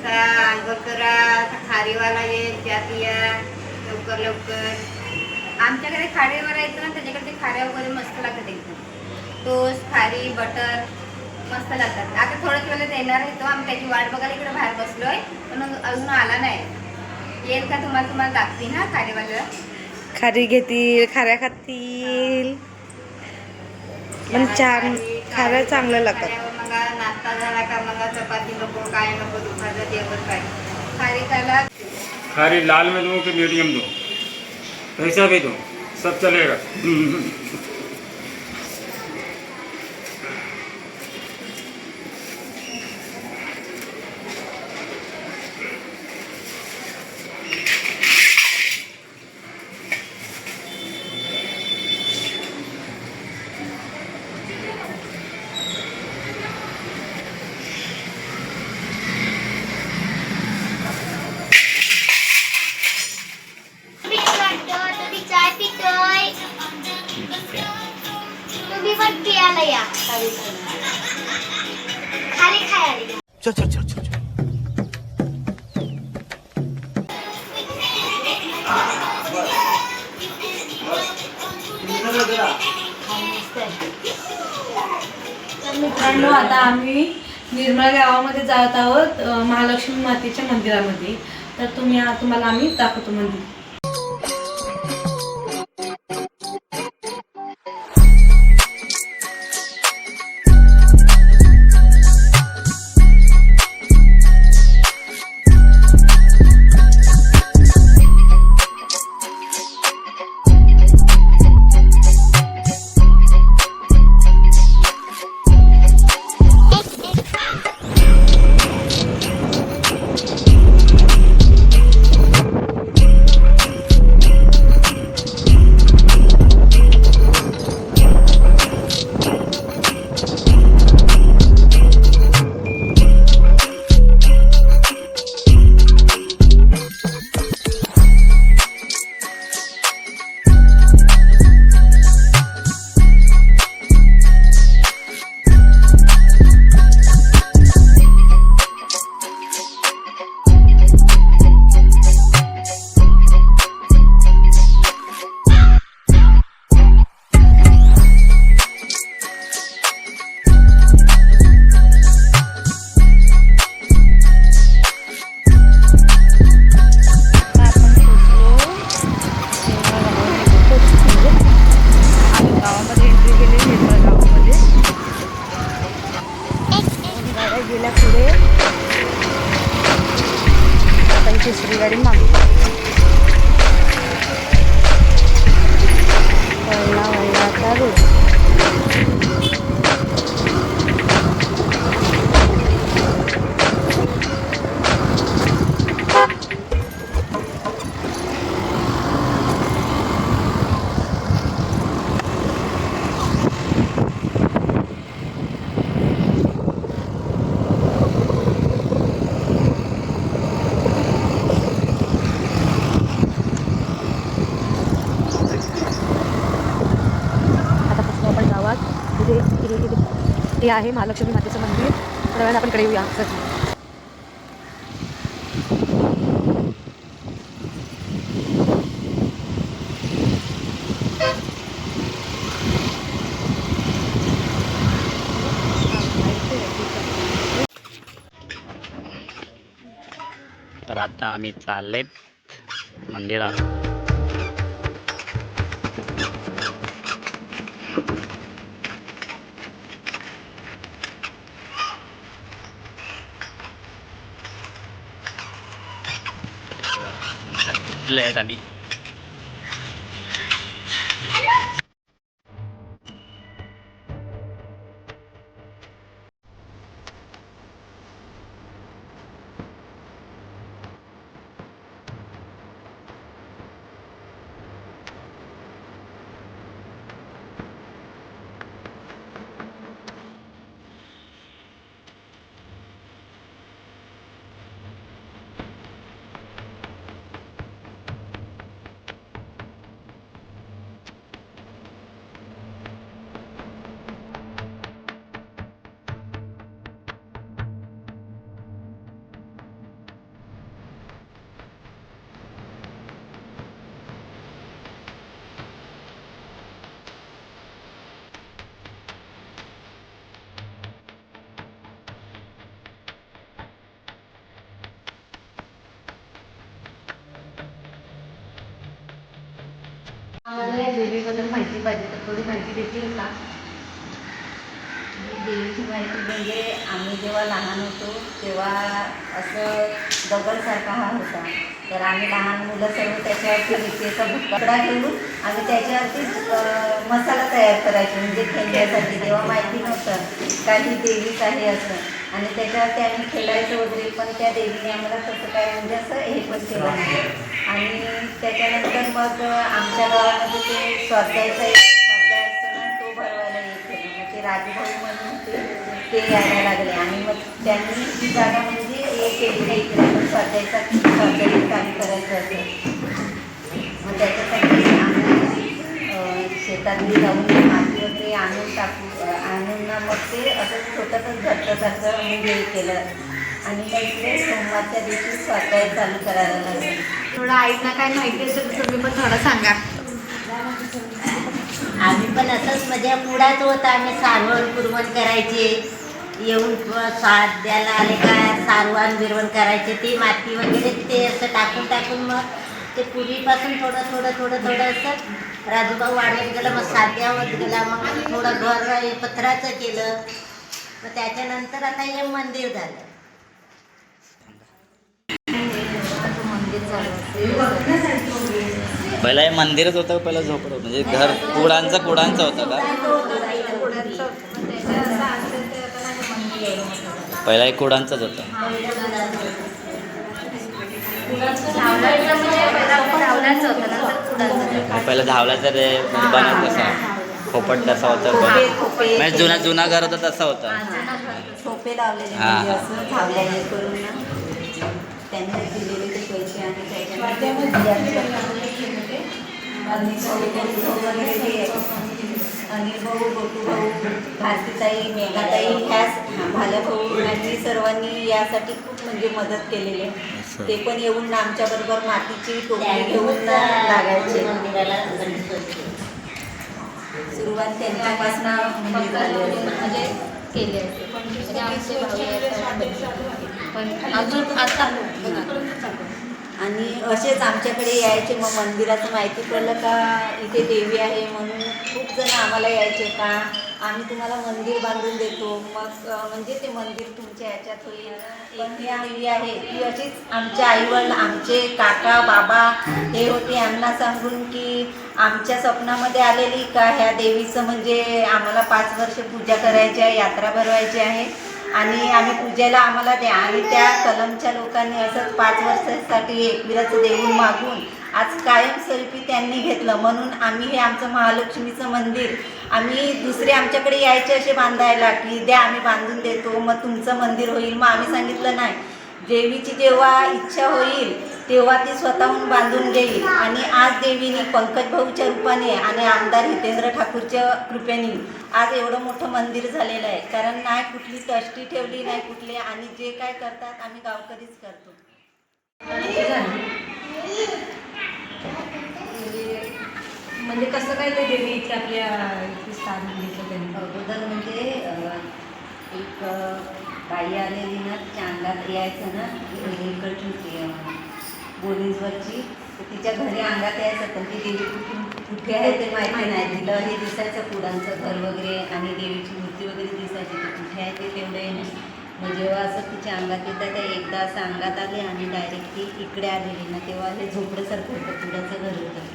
वाजता आंघोळ करा खारीवाला येईल त्या पिया लवकर लवकर. आमच्याकडे खारीवाला येतो ना त्याच्याकडे ते खाऱ्या वगैरे मस्त लागतात एकदम. टोस्ट खारी बटर मस्त लागतात. आता थोड्याच वेळेला येणार आहे तो आम्ही त्याची वाट बघायला इकडे बाहेर बसलोय पण अजून आला नाही. येईल का तुम्हाला तुम्हाला दाखवी ना खारीवाला. खारी घेतील खाऱ्या खातील. पण छान खाऱ्या चांगल्या लागतात. मग नाश्ता झाला का मला चपाती नको काय नको दुपारचं जेवण काय? खारी खायला? खाली लाल में दो कि मीडियम दो? कैसा भी दो सब चलेगा. मित्रांनो आता आम्ही निर्मळ गावामध्ये जात आहोत महालक्ष्मी मातेच्या मंदिरामध्ये. तर तुम्ही तुम्हाला आम्ही दाखवतो मंदिर. आता ही हे आहे महालक्ष्मी मातेचं मंदिर. थोड्या वेळाने आपण कडे येऊया. सर तर आता आम्ही चाललेत मंदिरात लेट आम्ही देवीबद्दल माहिती पाहिजे तर थोडी माहिती देतील का? देवीची माहिती म्हणजे आम्ही जेव्हा लहान होतो तेव्हा असं दगडसारखा हा होता. तर आम्ही लहान मुलं सर्व त्याच्यावरती विकेचा भुकडा घेऊन आम्ही त्याच्यावरती मसाला तयार करायचो. म्हणजे खेळण्यासाठी तेव्हा माहिती नव्हतं काही देवीच आहे असं. आणि त्याच्यावरती आम्ही खेळायचं वगैरे पण त्या देवीने आम्हाला तसं काय म्हणजे असं हे पण केलं नाही. आणि त्याच्यानंतर मग आमच्या गावामध्ये ते स्वाध्यायचा एक स्वाध्याय असतो ना तो भरवायला येत. होता मग राजभाऊ म्हणून ते यायला लागले. आणि मग त्यांनी ती जागा म्हणजे हे केली नाही इकडे पण स्वाध्यायचा स्वाध्याय चालू करायचं असं मग त्याच्यासाठी आम्ही शेतातली जाऊन माती वगैरे आणून टाकू आणून ना मग ते असं छोटंसं घट्टसारखं म्हणजे हे केलं. आणि मग इकडे सोमवारच्या दिवशी स्वाध्याय चालू करायला लागले. थोडं आईना काय माहिती असेल तर तुम्ही पण थोडं सांगा. आम्ही पण असंच म्हणजे पुढाच होता. आम्ही सारवण कुरवण करायचे. येऊन साथ द्यायला आले का सारवण बिरवण करायचे. ते माती वगैरे ते असं टाकून टाकून मग ते पूर्वीपासून थोडं थोडं थोडं थोडं असं राजूभाऊ वाढत गेलं. मग साध्या होत गेला. मग थोडं घर पत्राचं केलं. मग त्याच्यानंतर आता हे मंदिर झालं. पहिला हे मंदिरच होतं पहिला झोपड होतं? म्हणजे घर कुडांचं कुडांचं होतं का? पहिला एक कुडांचंच होतं. पहिलं धावलाचं ते बनत तसा. खोपट तसा होता म्हणजे जुना जुना घर होता तसा होता. हा. आणि भाऊ गोटू भारतीताई मेघाताई ह्या भाल्या भाऊ यांनी सर्वांनी यासाठी खूप म्हणजे मदत केलेली आहे ते पण येऊन आमच्याबरोबर मातीची टोपली घेऊन लागायचे मंदिराला सुरुवात त्यांच्यापासून म्हणजे केले असते पण अजून आता आणि असेच आमच्याकडे यायचे मग मंदिराचं माहिती पडलं का इथे देवी आहे म्हणून खूप जण आम्हाला यायचे का? आम्ही तुम्हाला मंदिर बांधून देतो. मग म्हणजे ते मंदिर तुमच्या ह्याच्यात होईल. पण ही देवी आहे. ती अशीच आमच्या आईवडील आमचे काका बाबा हे होते. यांना सांगून की आमच्या स्वप्नामध्ये आलेली का? ह्या देवीचं म्हणजे आम्हाला पाच वर्ष पूजा करायची आहे यात्रा भरवायची आहे. आणि आम्ही पूजेला आम्हाला द्या. आणि त्या कलमच्या लोकांनी असंच पाच वर्षासाठी एकविराचं देऊन मागून आज कायमस्वरूपी त्यांनी घेतलं. म्हणून आम्ही हे आमचं महालक्ष्मीचं मंदिर आम्ही दुसरे आमच्याकडे यायचे असे बांधायला की द्या आम्ही बांधून देतो मग तुमचं मंदिर होईल. मग आम्ही सांगितलं नाही. देवीची जेव्हा इच्छा होईल तेव्हा ती स्वतःहून बांधून घेईल. आणि आज देवीने पंकज भाऊच्या रूपाने आणि आमदार हितेंद्र ठाकूरच्या कृपेने आज एवढं मोठं मंदिर झालेलं आहे. कारण नाही कुठली ट्रस्टी ठेवली नाही कुठली आणि जे काय करतात आम्ही गावकरीच करतो. म्हणजे कसं काय ते देवी इथे आपल्या इथे स्थान घेतलं त्यांनी? अगोदर म्हणजे अं, एक बाई आलेली ना अंगात यायचं ना इकडची बोलीजवरची तिच्या घरी अंगात यायचं पण ती देवी कुठून कुठे आहे ते माहिती नाही. तिला हे दिसायचं पुरांचं घर वगैरे आणि देवीची मूर्ती वगैरे दिसायची. ती कुठे आहे ते तेवढं नाही मग जेव्हा असं तिच्या अंगात येतं ते एकदा असं अंगात आले आणि डायरेक्ट ती इकडे आलेली ना तेव्हा हे झोपडंसारखं होतं. पुराचं घर होतं.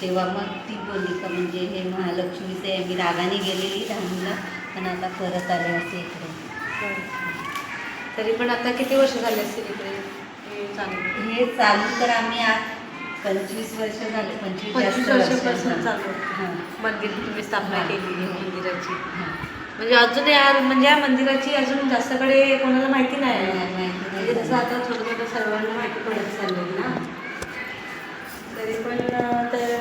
तेव्हा मग ती बोलली का म्हणजे हे महालक्ष्मीचे मी रागाने गेलेली धामीला पण आता परत आले असे इकडे. तरी पण आता किती वर्ष झाले असतील इकडे? चालू? हे चालू तर आम्ही आज पंचवीस वर्ष झाले पंचवीस पंचवीस वर्षापासून. चालू. मंदिर तुम्ही स्थापना. केली आहे मंदिराची. म्हणजे अजून या म्हणजे या मंदिराची अजून जास्तकडे कोणाला माहिती नाही. म्हणजे जसं आता छोटं छोटं सर्वांना माहिती पडत चाललंय ना तरी पण तर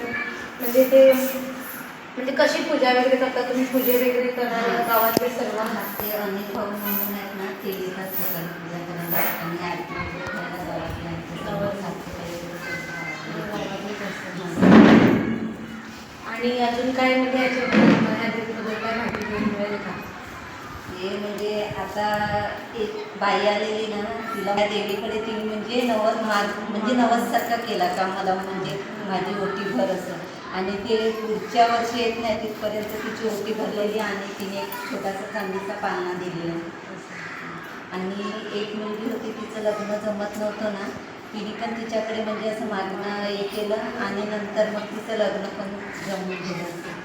म्हणजे ते म्हणजे कशी पूजा वगैरे करता तुम्ही पूजे वगैरे करता हां. गावातले सर्व ते अनेक भाऊ म्हणून आहेत ना ते येतात सकाळी पूजा करायला आणि आरती वगैरे करायला गावातल्या आणि अजून काय म्हणजे याच्याबद्दल काय माहिती मिळेल का? हे म्हणजे आता एक बाई आलेली ना तिला देवीकडे ती म्हणजे नवस माग म्हणजे नवससारखा केला का मला म्हणजे माझी ओटी भर असं. आणि ते पुढच्या वर्षी येत नाही तिथपर्यंत तिची ओटी भरलेली आणि तिने एक छोटासा चांदीचा पाळणा दिलेला. आणि एक मुलगी होती तिचं लग्न जमत नव्हतं ना तिने पण तिच्याकडे म्हणजे असं मागणं हे केलं आणि नंतर मग तिचं लग्न पण जमून गेलं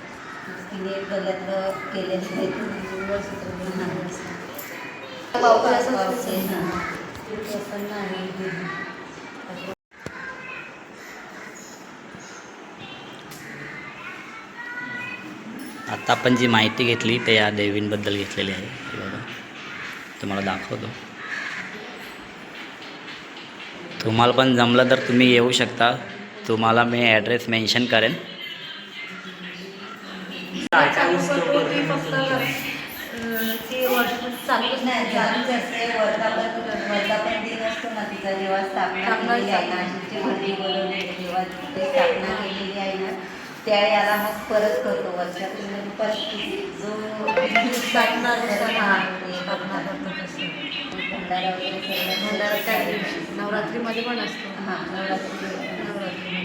तिने गळ्यातलं केलेलं आहे. बाहुली पण नाही आता आपण जी माहिती घेतली ते या देवींबद्दल घेतलेली आहे. बघा. तुम्हाला दाखवतो. तुम्हाला पण जमलं तर तुम्ही येऊ शकता तुम्हाला मी ॲड्रेस मेन्शन करेन त्या याला मग परत करतो वर्षातून परत जो स्थापना असते. स्थापना करतो तसं. भंडारा वगैरे सगळं भंडारा त्या दिवशी नवरात्रीमध्ये पण असतो. हां नवरात्री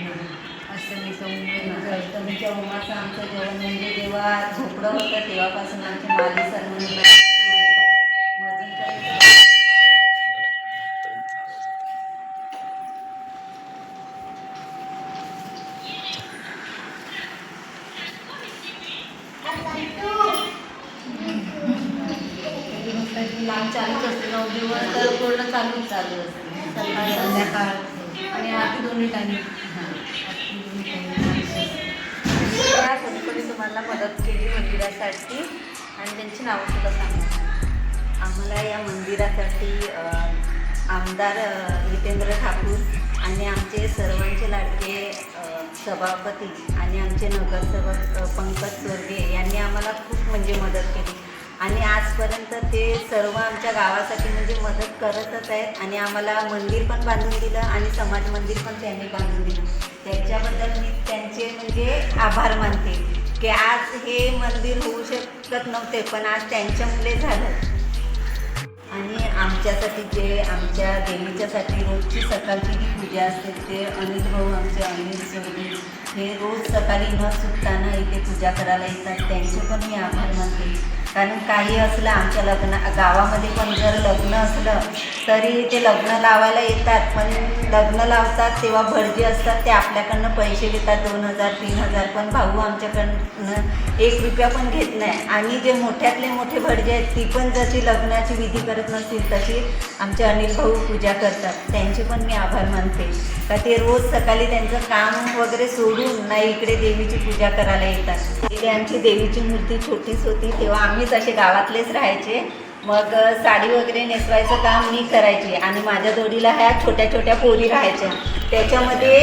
अष्टमी सौम्य अष्टमीच्या उमाचं आमचं जेवण म्हणजे जेव्हा झोपडं होतं तेव्हापासून आमचे माली सर म्हणून अजून काही लांब दिवस तर पूर्ण चालूच चालू असते. सकाळी संध्याकाळ आणि आरती दोन्ही टाइम त्या कोणी तुम्हाला मदत केली मंदिरासाठी? आणि त्यांची नावं सुद्धा सांगा. आम्हाला या मंदिरासाठी आमदार जितेंद्र ठाकूर आणि आमचे सर्वांचे लाडके सभापती आणि आमचे नगरसेवक पंकज स्वर्गे यांनी आम्हाला खूप म्हणजे मदत केली. आणि आजपर्यंत ते सर्व आमच्या गावासाठी म्हणजे मदत करतच आहेत. आणि आम्हाला मंदिर पण बांधून दिलं आणि समाज मंदिर पण त्यांनी बांधून दिलं. त्याच्याबद्दल मी त्यांचे म्हणजे आभार मानते की आज हे मंदिर होऊ शकत नव्हते पण आज त्यांच्यामुळे झालं. आणि आमच्यासाठी जे आमच्या देवीच्यासाठी रोजची सकाळची जी पूजा असते ते अनिल भाऊ आमचे अनिल सोडे हे रोज सकाळी न सुटताना इथे पूजा करायला येतात. त्यांचे पण मी आभार मानते. कारण काही असलं आमच्या लग्न गावामध्ये पण जर लग्न असलं तरी ते लग्न लावायला येतात. पण लग्न लावतात तेव्हा भटजी असतात ते आपल्याकडनं पैसे घेतात दोन हजार तीन हजार. पण भाऊ आमच्याकडनं एक रुपया पण घेत नाही. आणि जे मोठ्यातले मोठे भटजे आहेत ती पण जशी लग्नाची विधी करत नसतील तशी आमचे अनिल भाऊ पूजा करतात. त्यांचे पण मी आभार मानते. का ते रोज सकाळी त्यांचं काम वगैरे सोडून नाही इकडे देवीची पूजा करायला येतात. इथे आमची देवीची मूर्ती छोटीच होती तेव्हा आम्ही दिवस असे गावातलेच राहायचे. मग साडी वगैरे नेसवायचं काम मी करायचे. आणि माझ्या जोडीला ह्या छोट्या छोट्या पोरी राहायच्या. त्याच्यामध्ये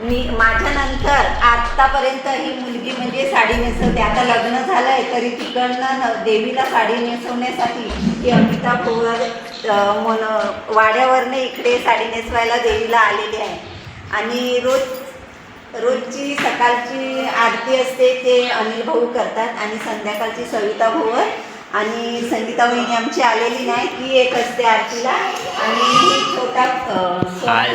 मी माझ्यानंतर आत्तापर्यंत ही मुलगी म्हणजे साडी नेसवते. आता लग्न झालंय तरी तिकडनं देवीला साडी नेसवण्यासाठी ती अमिता भोवर मन वाड्यावरनं इकडे साडी नेसवायला देवीला आलेली आहे. आणि रोज रोजची सकाळची आरती असते ते अनिल भाऊ करतात आणि संध्याकाळची सविता भोवर आणि संगीता वहिनी आमची आलेली नाही ती एक असते आरतीला. आणि छोटा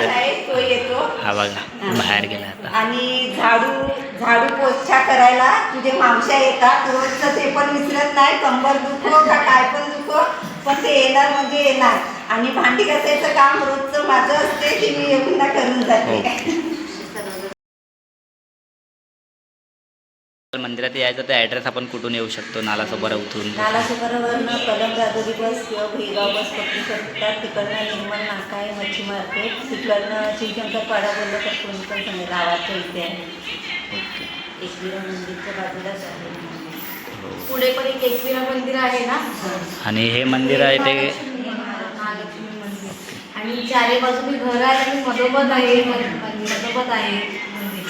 आहे तो येतो. हा बाहेर गेला आणि झाडू झाडू पोछा करायला तुझे मावश्या येतात. रोजचं ते पण विसरत नाही कंबर दुखो का काय पण दुखो पण ते येणार म्हणजे येणार. आणि भांडी घासायचं काम रोजचं माझं असते ते मी ना करून जाते. मंदिरात यायचं तर ॲड्रेस आपण कुठून येऊ शकतो? नालासोबत उतरून. नालासोबरवरनं कलम राजोरी बस किंवा भुईगाव बस पकडू शकतात. तिकडनं निर्मल नाका आहे मच्छी मार्केट. तिकडनं शिवशंकर पाडा बोललं तर कोणी पण सांगेल गावाच्या इथे आहे. एकविरा मंदिरच्या बाजूलाच आहे. पुढे पण एक एकविरा मंदिर आहे ना? आणि हे मंदिर आहे ते महालक्ष्मी महालक्ष्मी मंदिर. आणि चारी बाजूनी घर आहे आणि मधोमध आहे मंदिर मधोमध आहे. मंदिर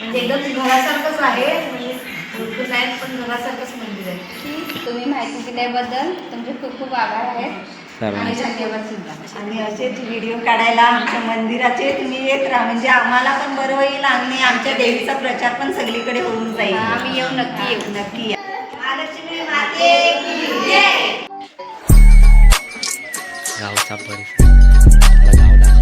म्हणजे एकदम घरासारखंच आहे. पण घरासारखंच मंदिर आहे. तुम्ही माहिती दिल्याबद्दल तुमचे खूप खूप आभार आहेत. आणि सर्वांचे धन्यवाद सुद्धा. आणि असेच व्हिडिओ काढायला आमच्या मंदिराचे तुम्ही येत राहा म्हणजे आम्हाला पण बरं होईल आणि आमच्या देवीचा प्रचार पण सगळीकडे होऊन जाईल. आम्ही येऊ नक्की येऊ. नक्की या. महालक्ष्मी माते की जय! गावचा परिसर. गाव